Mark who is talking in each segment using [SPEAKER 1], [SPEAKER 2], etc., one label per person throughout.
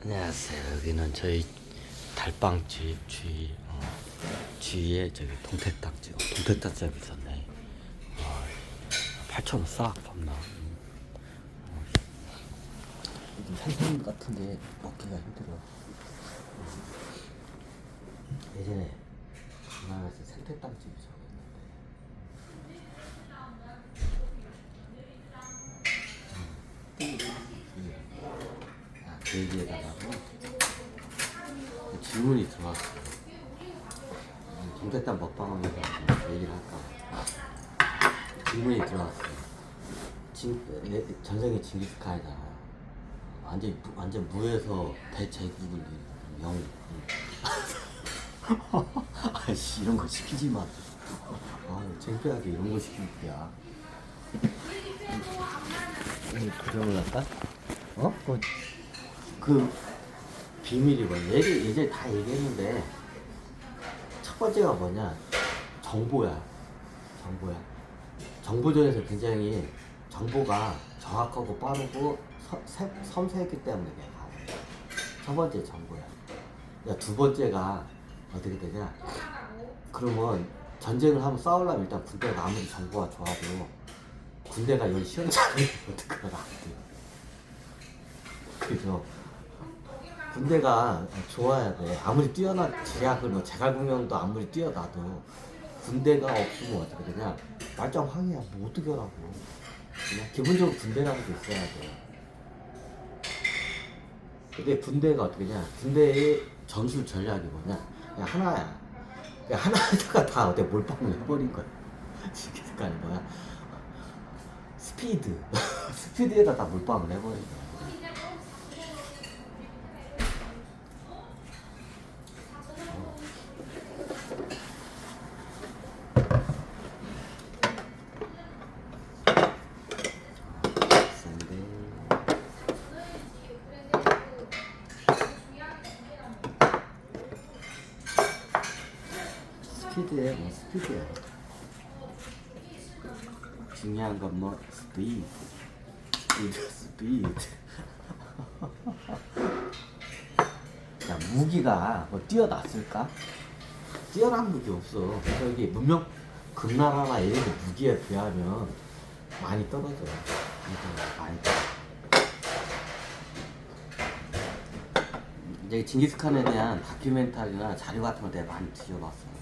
[SPEAKER 1] 안녕하세요. 여기는 저희 달빵 주, 주위 어, 주위에 저기 동태탕집 어, 동태탕집 있었네. 어, 8천 원싹 봤나. 어, 좀 산삼 같은데 먹기가 힘들어. 예전에 생태탕집이 저기 있는데. 아, 그 질문이 들어왔어요. 음, 동태탕 먹방하면서 그 얘기를 할까. 질문이 들어왔어요. 진, 내, 전생에 징기스칸이잖아요. 완전 무- 완전 무에서 대제국을 영웅. 아이씨 이런 거 시키지 마. 아 창피하게 이런 거 시키는 거야. 이 부정을 할까? 어? 그, 그 비밀이 뭐냐? 예전 예전에 다 얘기했는데 첫 번째가 뭐냐? 정보야. 정보야. 정보전에서 굉장히 정보가 정확하고 빠르고 서- 세- 섬세했기 때문에 내가 첫 번째 정보야. 야, 두 번째가 어떻게 되냐? 그러면 전쟁을 하면 싸우려면 일단 군대가 아무리 정보가 좋아도 군대가 여기 시원찮으면 어떡하나 안 돼. 그래서 군대가 좋아야 돼. 아무리 뛰어난 제약을 뭐 제갈공명도 아무리 뛰어나도 군대가 없으면 어떻게 되냐? 말짱 황이야. 뭐 어떻게 하라고. 그냥 기본적으로 군대라는 게 있어야 돼. 근데 군대가 어떻게 냐 군대의 전술 전략이 뭐냐? 그냥 하나야. 그냥 하나에다가 다 어때 몰빵을 해버린 거야. 지금 뭐야? 스피드. 스피드에다 다 몰빵을 해버린 거야. 센데. 스피드야, 뭐 스피드야. 중요한 건 뭐 스피드, 스피드, 스피드. 야 무기가 뭐 뛰어났을까? 뛰어난 무기 없어. 그래서 여기 문명 금나라나 이런 데 무기에 비하면 많이 떨어져. 이거 많이 떨어져. 이제 징기스칸에 대한 다큐멘터리나 자료 같은 거 내가 많이 뒤져봤어.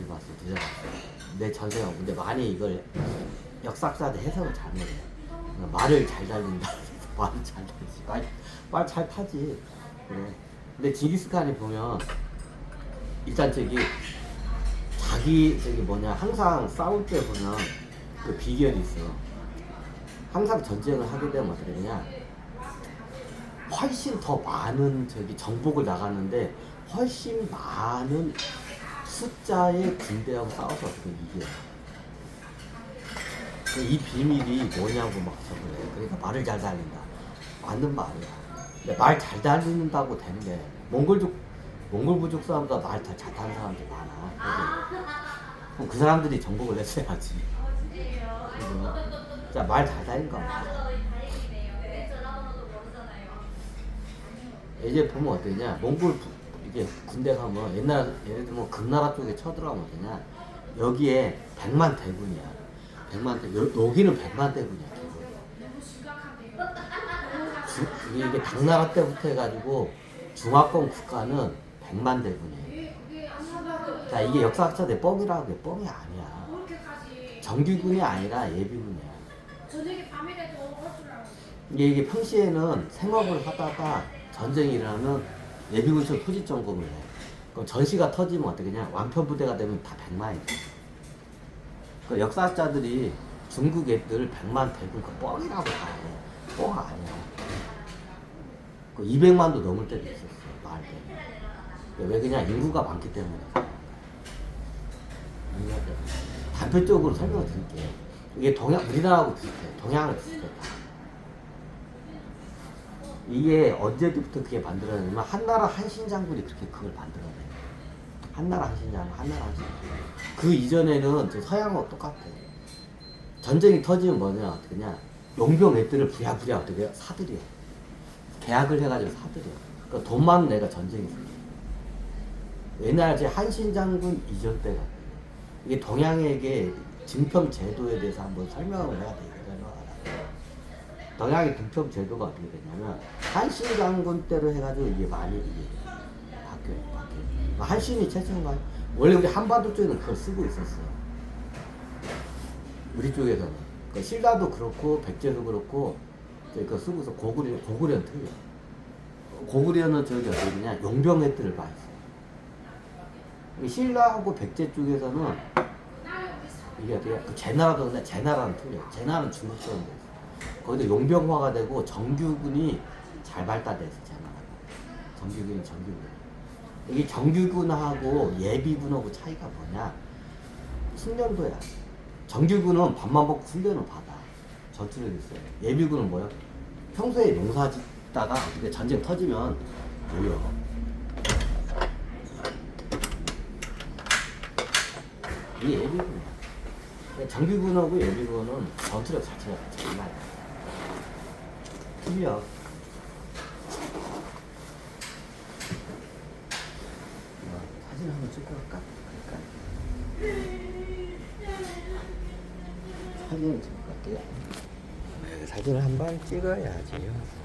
[SPEAKER 1] 뒤져봤어, 뒤져봤어. 내 전생은 근데 많이 이걸 역사학자들 해석을 잘못해. 말을 잘 달린다. 말을 잘 달리지. 말, 말 잘 타지. 그래. 근데 징기스칸에 보면 일단 저기 자기 저기 뭐냐 항상 싸울 때 보면 그 비결이 있어. 항상 전쟁을 하게 되면 어떻게 되냐? 훨씬 더 많은 저기 정복을 나가는데 훨씬 많은 숫자의 군대하고 싸워서 어떻게 이겨. 이 비밀이 뭐냐고 막 저그래. 그러니까 말을 잘 달린다. 맞는 말이야. 근데 말 잘 달린다고 되는 게 몽골족 몽골 부족 사람보다 말더 잘하는 사람들이 많아. 그럼 그 사람들이 정복을 했어야지. 자, 말 잘 달린 거 봐. 이제 보면 어떠냐 몽골 부- 이게 군대 가면 옛날 예를 들면 금나라 쪽에 쳐들어가면 어떠냐 여기에 백만 대군이야. 백만 대 여, 여기는 백만 대군이야. 주- 이게, 이게 당나라 때부터 해가지고 중화권 국가는 백만 대군이에요 자 이게 역사학자들 뻥이라고 해 뻥이 아니야. 정규군이 아니라 예비군이야. 이게, 이게 평시에는 생업을 하다가 전쟁이 일어나면 예비군청 토지 점검을 해. 그럼 전시가 터지면 어떻게 냐 완편 부대가 되면 다 100만이 돼. 그 역사학자들이 중국 애들 100만 대군 그 뻥이라고 다 해. 뻥 아니야. 그 200만도 넘을 때도 있었어. 말대. 왜 그냥 인구가 많기 때문에. 단편적으로 설명을 드릴게요. 이게 동양, 우리나라하고 비슷해. 동양은 비슷해. 이게 언제부터 그게 만들어졌냐면 한나라 한신장군이 그렇게 그걸 만들어내. 한나라 한신장군, 한나라 한신장군. 그 이전에는 저 서양하고 똑같아. 전쟁이 터지면 뭐냐, 어떻게 냐. 용병 애들을 부랴부랴 어떻게 해요? 사들여. 계약을 해가지고 사들여. 그돈 많은 애가 전쟁했어. 옛날 제 한신 장군 이전 때가 이게 동양에게 증평 제도에 대해서 한번 설명을 해야 돼. 이거는. 동양의 등평 제도가 어떻게 되냐면 한신 장군 때로 해가지고 이게 많이 이게 바뀌어요. 바뀌어요. 뭐 한신이 최초인가요? 원래 우리 한반도 쪽에는 그걸 쓰고 있었어. 우리 쪽에서는 그 신라도 그렇고 백제도 그렇고 그거 쓰고서 고구려 고구려는 틀려. 고구려는 저기 어디냐 용병의 뜰을 봐 있어. 이 신라하고 백제 쪽에서는 이게 어떻게 그 제나라도 근데 제나라는 틀려. 제나라는 중국처럼 돼. 거기도 용병화가 되고 정규군이 잘 발달돼서 제나라. 정규군이 정규군. 이게 정규군하고 예비군하고 차이가 뭐냐? 숙련도야. 정규군은 밥만 먹고 훈련을 받아. 전투를 있어요. 예비군은 뭐야? 평소에 농사 짓다가 근데 전쟁 터지면 모여. 이게 예비군이야. 근데 정규군하고 예비군은 전투력 자체가 장난이야. 틀려. 어, 사진 한번 찍고 갈까? 갈까? 사진을 찍고 갈게요. 네, 사진을 한번 찍어야지요.